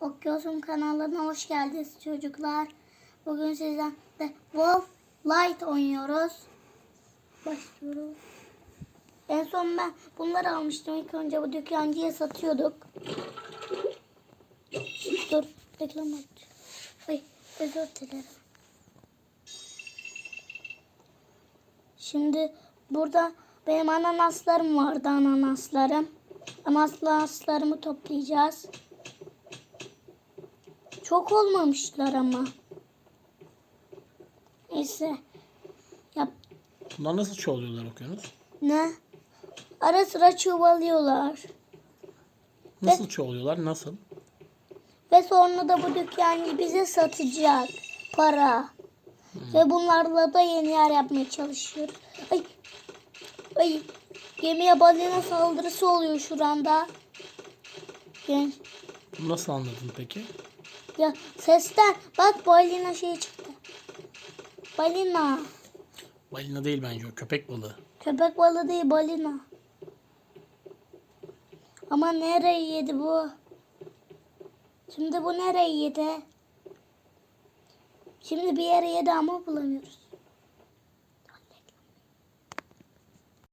Okyosum kanalına hoş geldiniz çocuklar. Bugün sizlerle Wolf Light oynuyoruz. Başlıyoruz. En son ben bunları almıştım. İlk önce bu dükkancıya satıyorduk. Dur, reklam aç. Ay, özür dilerim. Şimdi burada benim ananaslarım vardı ananaslarım. Ananaslarımı toplayacağız. Çok olmamışlar ama. Neyse. Yap. Bunlar nasıl çoğalıyorlar okuyorsunuz? Ne? Ara sıra çuvalıyorlar. Nasıl çoğalıyorlar? Nasıl? Ve sonra da bu dükkancı bize satacak para. Ve bunlarla da yeni yer yapmaya çalışıyor. Ay, ay, gemiye balina saldırısı oluyor şu anda. Genç. Nasıl anladın peki? Ya sesten bak balina şey çıktı. Balina. Balina değil bence o köpek balığı. Köpek balığı değil balina. Ama nereyi yedi bu? Şimdi bu nereyi yedi? Şimdi bir yere yedi ama bulamıyoruz.